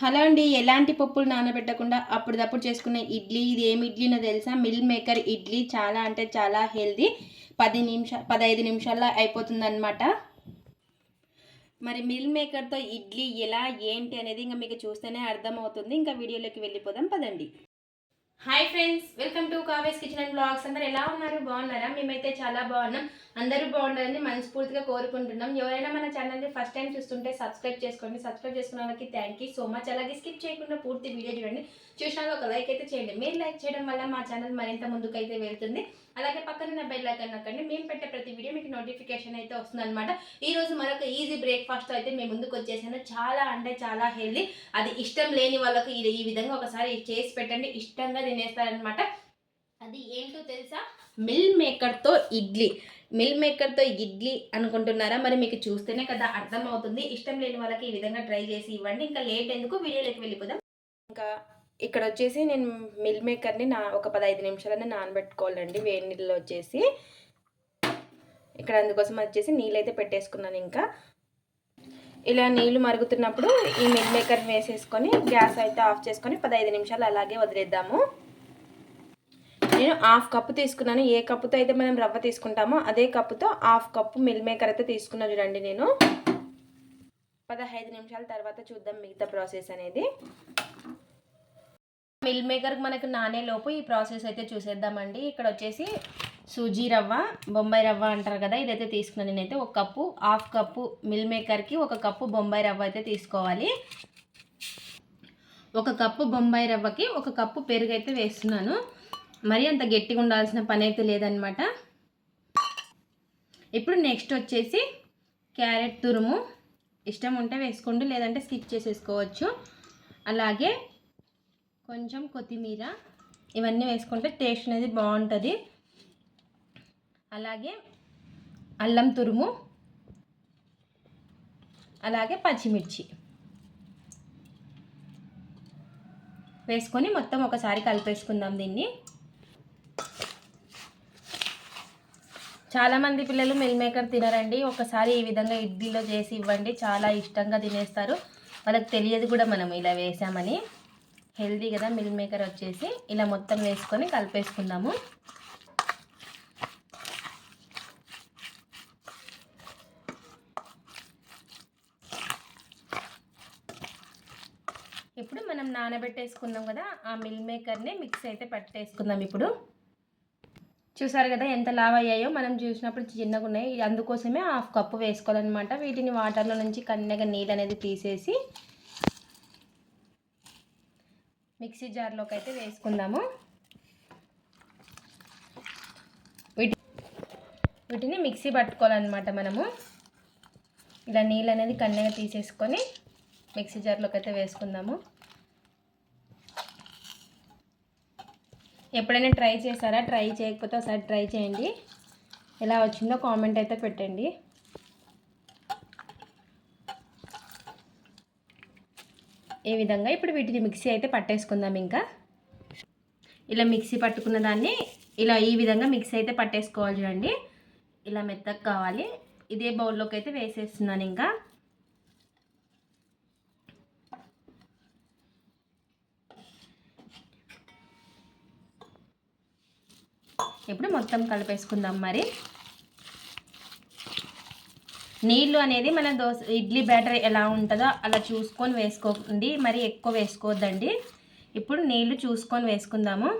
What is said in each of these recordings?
Hello అండి ఎలాంటి పప్పులు నానబెట్టకుండా అప్పటిదప్పుడు చేసుకున్న ఇడ్లీ? ఇది ఏమి ఇడ్లీనో తెలుసా? మిల్ మేకర్ ఇడ్లీ చాలా అంటే చాలా హెల్దీ. పది నిమిషాలు పదహైదు నిమిషాల్లో అయిపోతుందన్నమాట. మరి మిల్ మేకర్తో ఇడ్లీ ఎలా ఏంటి అనేది ఇంకా మీకు చూస్తేనే అర్థమవుతుంది. ఇంకా వీడియోలోకి వెళ్ళిపోదాం పదండి. Hi friends welcome to Kaves kitchen and vlogs అందరు ఎలా ఉన్నారు? బాగున్నారా? మేమైతే చాలా బాగున్నాం. అందరూ బాగుండాలని మనస్ఫూర్తిగా కోరుకుంటున్నాం. ఎవరైనా మన ఛానల్ని ఫస్ట్ టైం చూస్తుంటే సబ్స్క్రైబ్ చేసుకోండి. సబ్స్క్రైబ్ చేసుకున్న వాళ్ళకి థ్యాంక్ యూ సో మచ్ అలాగే స్కిప్ చేయకుండా పూర్తి వీడియో చూడండి. చూసిన ఒక లైక్ అయితే చేయండి. మీరు లైక్ చేయడం వల్ల మా ఛానల్ మరింత ముందుకైతే వెళ్తుంది. అలాగే పక్కన బెల్ ఐకాన్ నొక్కండి. మేము పెట్టే ప్రతి వీడియో మీకు నోటిఫికేషన్ అయితే వస్తుంది అనమాట ఈ రోజు మరొక ఈజీ బ్రేక్ఫాస్ట్ అయితే మేము ముందుకు వచ్చేసాను. చాలా అంటే చాలా హెల్దీ అది ఇష్టం లేని వాళ్ళకి ఇది ఈ విధంగా ఒకసారి చేసి పెట్టండి. ఇష్టంగా తినేస్తారనమాట అది ఏంటో తెలుసా? మిల్ మేకర్తో ఇడ్లీ. మిల్ మేకర్తో ఇడ్లీ అనుకుంటున్నారా? మరి మీకు చూస్తేనే కదా అర్థమవుతుంది. ఇష్టం లేని వాళ్ళకి ఈ విధంగా ట్రై చేసి ఇవ్వండి. ఇంకా లేట్ ఎందుకు? వీడియోలోకి వెళ్ళిపోదాం. ఇంకా ఇక్కడ వచ్చేసి నేను మిల్ మేకర్ని నా ఒక పదహైదు నిమిషాలనే నానబెట్టుకోవాలండి వేడి నీళ్ళు వచ్చేసి. ఇక్కడ అందుకోసం వచ్చేసి నీళ్ళు అయితే పెట్టేసుకున్నాను ఇంకా. ఇలా నీళ్ళు మరుగుతున్నప్పుడు ఈ మిల్ మేకర్ వేసేసుకొని గ్యాస్ అయితే ఆఫ్ చేసుకొని పదహైదు నిమిషాలు అలాగే వదిలేద్దాము. నేను హాఫ్ కప్పు తీసుకున్నాను ఏ కప్పుతో అయితే మనం రవ్వ తీసుకుంటామో అదే కప్పుతో హాఫ్ కప్పు మిల్ మేకర్ అయితే తీసుకున్నాను చూడండి నేను. పదహైదు నిమిషాల తర్వాత చూద్దాం మిగతా ప్రాసెస్ అనేది. మిల్ మేకర్ మనకు నానే లోపు ఈ ప్రాసెస్ అయితే చూసేద్దామండి. ఇక్కడ వచ్చేసి సూజీ రవ్వ బొంబాయి రవ్వ అంటారు కదా ఇదైతే తీసుకున్నాను నేనైతే. ఒక కప్పు హాఫ్ కప్పు మిల్ మేకర్కి ఒక కప్పు బొంబాయి రవ్వ అయితే తీసుకోవాలి. ఒక కప్పు బొంబాయి రవ్వకి ఒక కప్పు పెరుగు అయితే వేస్తున్నాను. మరీ అంత గట్టిగా ఉండాల్సిన పని అయితే లేదనమాట ఇప్పుడు నెక్స్ట్ వచ్చేసి క్యారెట్ తురుము. ఇష్టం ఉంటే వేసుకోండి లేదంటే స్కిప్ చేసేసుకోవచ్చు. అలాగే కొంచెం కొత్తిమీర ఇవన్నీ వేసుకుంటే టేస్ట్ అనేది బాగుంటుంది. అలాగే అల్లం తురుము అలాగే పచ్చిమిర్చి వేసుకొని మొత్తం ఒకసారి కలిపేసుకుందాం దీన్ని. చాలామంది పిల్లలు మిల్ మేకర్ తినరండి. ఒకసారి ఈ విధంగా ఇడ్లీలో చేసి ఇవ్వండి. చాలా ఇష్టంగా తినేస్తారు. వాళ్ళకి తెలియదు కూడా మనం ఇలా వేసామని. హెల్దీ కదా మిల్ మేకర్ వచ్చేసి ఇలా మొత్తం వేసుకొని కలిపేసుకుందాము. ఇప్పుడు మనం నానబెట్టేసుకుందాం కదా ఆ మిల్ మేకర్ని మిక్స్ అయితే పట్టేసుకుందాం ఇప్పుడు. చూసారు కదా ఎంత లావ్ అయ్యాయో? మనం చూసినప్పుడు చిన్నగా ఉన్నాయి అందుకోసమే హాఫ్ కప్పు వేసుకోవాలన్నమాట. వీటిని వాటర్లో నుంచి కన్నెగా నీళ్ళు అనేది తీసేసి మిక్సీ జార్లోకి అయితే వేసుకుందాము. వీటి వీటిని మిక్సీ పట్టుకోవాలన్నమాట మనము. ఇలా నీళ్ళు అనేది కన్నెగా తీసేసుకొని మిక్సీ జార్లోకి అయితే వేసుకుందాము. ఎప్పుడైనా ట్రై చేశారా? ట్రై చేయకపోతే ఒకసారి ట్రై చేయండి. ఎలా వచ్చిందో కామెంట్ అయితే పెట్టండి. ఈ విధంగా ఇప్పుడు వీటిని మిక్సీ అయితే పట్టేసుకుందాం ఇంకా. ఇలా మిక్సీ పట్టుకున్న దాన్ని ఇలా ఈ విధంగా మిక్సీ అయితే పట్టేసుకోవాలి చూడండి. ఇలా మెత్తగా కావాలి. ఇదే బౌల్లోకి అయితే వేసేస్తున్నాను ఇంకా. ఇప్పుడు మొత్తం కలిపేసుకుందాం మరి. నీళ్ళు అనేది మన దోశ ఇడ్లీ బ్యాటర్ ఎలా ఉంటుందో అలా చూసుకొని వేసుకోండి. మరి ఎక్కువ వేసుకోవద్దండి. ఇప్పుడు నీళ్ళు చూసుకొని వేసుకుందాము.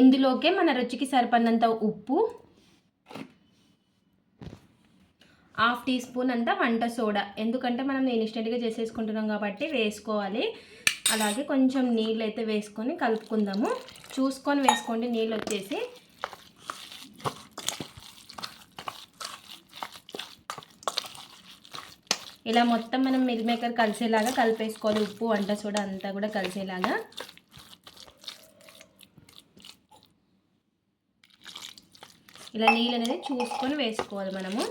ఇందులోకే మన రుచికి సరిపడినంత ఉప్పు హాఫ్ టీ స్పూన్ అంతా వంట సోడా. ఎందుకంటే మనం ఇన్స్టెంట్గా చేసేసుకుంటున్నాం కాబట్టి వేసుకోవాలి. అలాగే కొంచెం నీళ్ళు అయితే వేసుకొని కలుపుకుందాము. చూసుకొని వేసుకోండి నీళ్ళు వచ్చేసి ఇలా మొత్తం మనం మిల్ మేకర్ కలిసేలాగా కలిపేసుకోవాలి. ఉప్పు వంట సోడా అంతా కూడా కలిసేలాగా. ఇలా నీళ్ళు అనేది చూసుకొని వేసుకోవాలి మనము.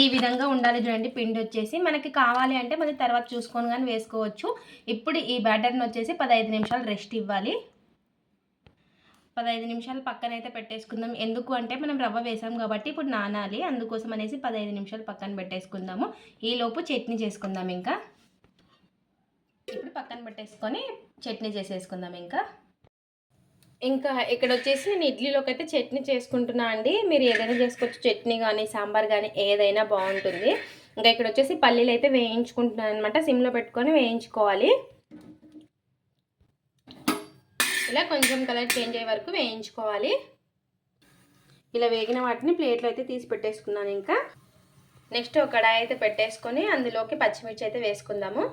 ఈ విధంగా ఉండాలి చూడండి. పిండి వచ్చేసి మనకి కావాలి అంటే మళ్ళీ తర్వాత చూసుకొని కానీ వేసుకోవచ్చు. ఇప్పుడు ఈ బ్యాటర్ని వచ్చేసి పదహైదు నిమిషాలు రెస్ట్ ఇవ్వాలి. పదహైదు నిమిషాలు పక్కన అయితే పెట్టేసుకుందాం. ఎందుకు అంటే మనం రవ్వ వేసాం కాబట్టి ఇప్పుడు నానాలి. అందుకోసం అనేసి పదహైదు నిమిషాలు పక్కన పెట్టేసుకుందాము. ఈలోపు చట్నీ చేసుకుందాం ఇంకా. ఇప్పుడు పక్కన పెట్టేసుకొని చట్నీ చేసేసుకుందాం ఇంకా. ఇంకా ఇక్కడ వచ్చేసి నేను ఇడ్లీలోకి అయితే చట్నీ చేసుకుంటున్నా అండి. మీరు ఏదైనా చేసుకోవచ్చు. చట్నీ కానీ సాంబార్ కానీ ఏదైనా బాగుంటుంది ఇంకా ఇక్కడ వచ్చేసి పల్లీలు అయితే వేయించుకుంటున్నాను అనమాట సిమ్లో పెట్టుకొని వేయించుకోవాలి. ఇలా కొంచెం కలర్ చేంజ్ అయ్యే వరకు వేయించుకోవాలి. ఇలా వేగిన వాటిని ప్లేట్లో అయితే తీసి పెట్టేసుకున్నాను ఇంకా. నెక్స్ట్ ఒక కడాయి అయితే పెట్టేసుకొని అందులోకి పచ్చిమిర్చి అయితే వేసుకుందాము.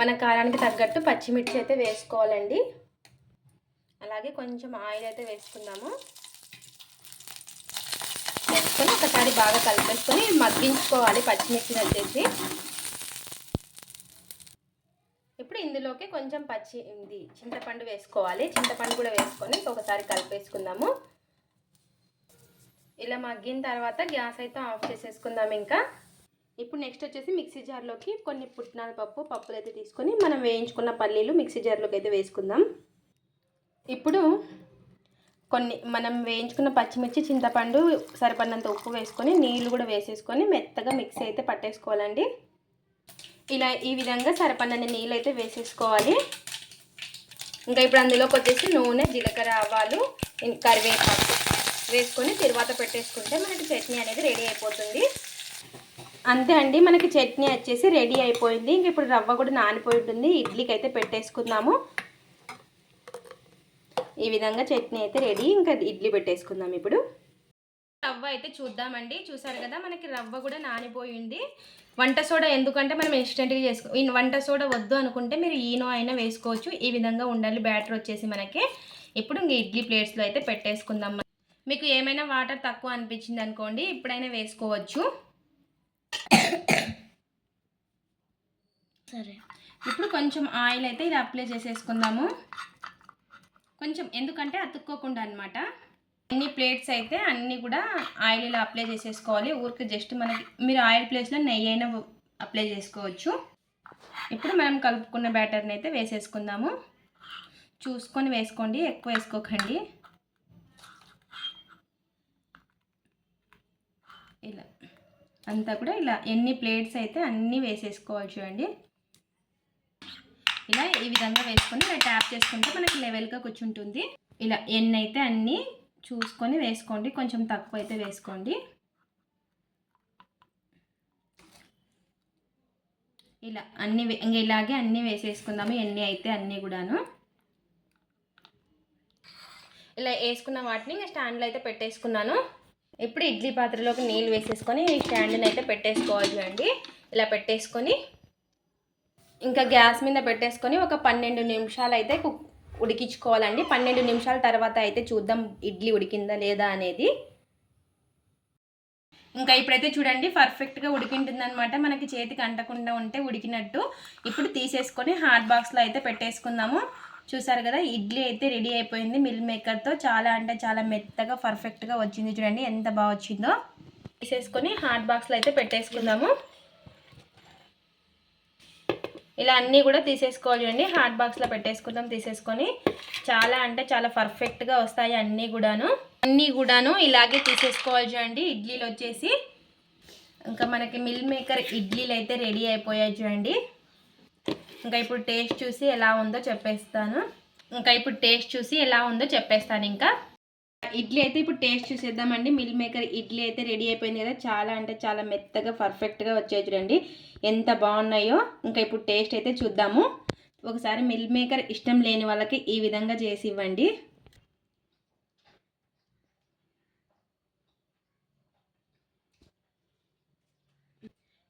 మన కారానికి తగ్గట్టు పచ్చిమిర్చి అయితే వేసుకోవాలండి. అలాగే కొంచెం ఆయిల్ అయితే వేసుకుందాము. వేసుకొని ఒకసారి బాగా కలిపేసుకొని మగ్గించుకోవాలి పచ్చిమిర్చిని వచ్చేసి. ఇప్పుడు ఇందులోకి కొంచెం పచ్చి ఇది చింతపండు వేసుకోవాలి. చింతపండు కూడా వేసుకొని ఒకసారి కలిపేసుకుందాము. ఇలా మగ్గిన తర్వాత గ్యాస్ అయితే ఆఫ్ చేసేసుకుందాం ఇంకా. ఇప్పుడు నెక్స్ట్ వచ్చేసి మిక్సీ జార్లోకి కొన్ని పుట్నాల పప్పు పప్పులు అయితే తీసుకొని మనం వేయించుకున్న పల్లీలు మిక్సీ జార్లోకి అయితే వేసుకుందాం. ఇప్పుడు కొన్ని మనం వేయించుకున్న పచ్చిమిర్చి చింతపండు సరిపడినంత ఉప్పు వేసుకొని నీళ్ళు కూడా వేసేసుకొని మెత్తగా మిక్సీ అయితే పట్టేసుకోవాలండి. ఇలా ఈ విధంగా సరిపడినన్ని నీళ్ళు అయితే వేసేసుకోవాలి. ఇంకా ఇప్పుడు అందులోకి వచ్చేసి నూనె జీలకర్ర ఆవాలు కరివేపాకు వేసుకొని తిరువాత పెట్టేసుకుంటే మనకి చట్నీ అనేది రెడీ అయిపోతుంది. అంతే అండి మనకి చట్నీ వచ్చేసి రెడీ అయిపోయింది. ఇంక ఇప్పుడు రవ్వ కూడా నానిపోయి ఉంటుంది. ఇడ్లీకి అయితే పెట్టేసుకుందాము. ఈ విధంగా చట్నీ అయితే రెడీ. ఇంకా ఇడ్లీ పెట్టేసుకుందాం ఇప్పుడు. రవ్వ అయితే చూద్దామండి. చూసారు కదా మనకి రవ్వ కూడా నానిపోయింది. వంట సోడా ఎందుకంటే మనం ఇన్స్టెంట్గా చేసుకో వంట సోడా వద్దు అనుకుంటే మీరు ఈనో అయినా వేసుకోవచ్చు. ఈ విధంగా ఉండాలి. బ్యాటర్ వచ్చేసి మనకి. ఇప్పుడు ఇంక ఇడ్లీ ప్లేట్స్లో అయితే పెట్టేసుకుందాం. మీకు ఏమైనా వాటర్ తక్కువ అనిపించింది అనుకోండి ఇప్పుడైనా వేసుకోవచ్చు. సరే. ఇప్పుడు కొంచెం ఆయిల్ అయితే ఇది అప్లై చేసేసుకుందాము. కొంచెం ఎందుకంటే అతుక్కోకుండా అనమాట అన్ని ప్లేట్స్ అయితే అన్నీ కూడా ఆయిల్ ఇలా అప్లై చేసేసుకోవాలి. ఊరికి జస్ట్ మనకి మీరు ఆయిల్ ప్లేస్లో నెయ్యి అయినా అప్లై చేసుకోవచ్చు. ఇప్పుడు మనం కలుపుకున్న బ్యాటర్ని అయితే వేసేసుకుందాము. చూసుకొని వేసుకోండి ఎక్కువ వేసుకోకండి. ఇలా అంతా కూడా ఇలా ఎన్ని ప్లేట్స్ అయితే అన్నీ వేసేసుకోవాలి చూడండి. ఇలా ఈ విధంగా వేసుకొని ఇలా ట్యాప్ చేసుకుంటే మనకి లెవెల్గా కూర్చుంటుంది. ఇలా ఎన్ని అయితే అన్నీ చూసుకొని వేసుకోండి. కొంచెం తక్కువ అయితే వేసుకోండి. ఇలా అన్ని ఇంకా ఇలాగే అన్నీ వేసేసుకుందాము. ఎన్ని అయితే అన్నీ కూడాను. ఇలా వేసుకున్న వాటిని ఇంకా స్టాండ్లో అయితే పెట్టేసుకున్నాను. ఇప్పుడు ఇడ్లీ పాత్రలోకి నీళ్ళు వేసేసుకొని ఈ స్టాండ్ని అయితే పెట్టేసుకోవాలి చూడండి. ఇలా పెట్టేసుకొని ఇంకా గ్యాస్ మీద పెట్టేసుకొని ఒక పన్నెండు నిమిషాలు అయితే కుక్ ఉడికించుకోవాలండి. పన్నెండు నిమిషాల తర్వాత అయితే చూద్దాం ఇడ్లీ ఉడికిందా లేదా అనేది. ఇంకా ఇప్పుడైతే చూడండి పర్ఫెక్ట్గా ఉడికింటుందనమాట మనకి చేతికి అంటకుండా ఉంటే ఉడికినట్టు. ఇప్పుడు తీసేసుకొని హాట్ బాక్స్లో అయితే పెట్టేసుకుందాము. చూసారు కదా ఇడ్లీ అయితే రెడీ అయిపోయింది. మిల్ మేకర్తో చాలా అంటే చాలా మెత్తగా పర్ఫెక్ట్గా వచ్చింది చూడండి ఎంత బాగా వచ్చిందో. తీసేసుకొని హాట్ బాక్స్లో అయితే పెట్టేసుకుందాము. ఇలా అన్నీ కూడా తీసేసుకోవాలి చూడండి. హాట్ బాక్స్లో పెట్టేసుకుందాం తీసేసుకొని. చాలా అంటే చాలా పర్ఫెక్ట్గా వస్తాయి అన్నీ కూడాను. అన్నీ కూడాను ఇలాగే తీసేసుకోవాలి చూడండి. ఇడ్లీలు వచ్చేసి. ఇంకా మనకి మిల్ మేకర్ ఇడ్లీలు అయితే రెడీ అయిపోయాయి చూడండి. ఇంకా ఇప్పుడు టేస్ట్ చూసి ఎలా ఉందో చెప్పేస్తాను. ఇంకా ఇప్పుడు టేస్ట్ చూసి ఎలా ఉందో చెప్పేస్తాను ఇంకా. ఇడ్లీ అయితే ఇప్పుడు టేస్ట్ చూసేద్దామండి. మిల్ మేకర్ ఇడ్లీ అయితే రెడీ అయిపోయింది కదా. చాలా అంటే చాలా మెత్తగా పర్ఫెక్ట్గా వచ్చాయి చూడండి. ఎంత బాగున్నాయో. ఇంకా ఇప్పుడు టేస్ట్ అయితే చూద్దాము. ఒకసారి మిల్ మేకర్ ఇష్టం లేని వాళ్ళకి ఈ విధంగా చేసి ఇవ్వండి.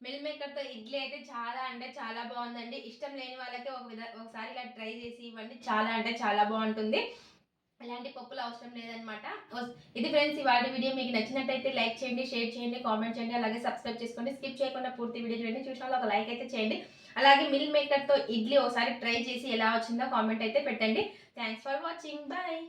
మిల్ మేకర్తో ఇడ్లీ అయితే చాలా అంటే చాలా బాగుందండి. ఇష్టం లేని వాళ్ళకి ఒక విధ ఒకసారి ఇలా ట్రై చేసి ఇవ్వండి. చాలా అంటే చాలా బాగుంటుంది. ఎలాంటి పప్పులు అవసరం లేదనమాట ఇది ఫ్రెండ్స్ ఇవాళ వీడియో మీకు నచ్చినట్టయితే లైక్ చేయండి షేర్ చేయండి కామెంట్ చేయండి అలాగే సబ్స్క్రైబ్ చేసుకోండి. స్కిప్ చేయకుండా పూర్తి వీడియో చూడండి. చూసిన ఒక లైక్ అయితే చేయండి. అలాగే మిల్ మేకర్తో ఇడ్లీ ఒకసారి ట్రై చేసి ఎలా వచ్చిందో కామెంట్ అయితే పెట్టండి. Thanks for watching. బాయ్.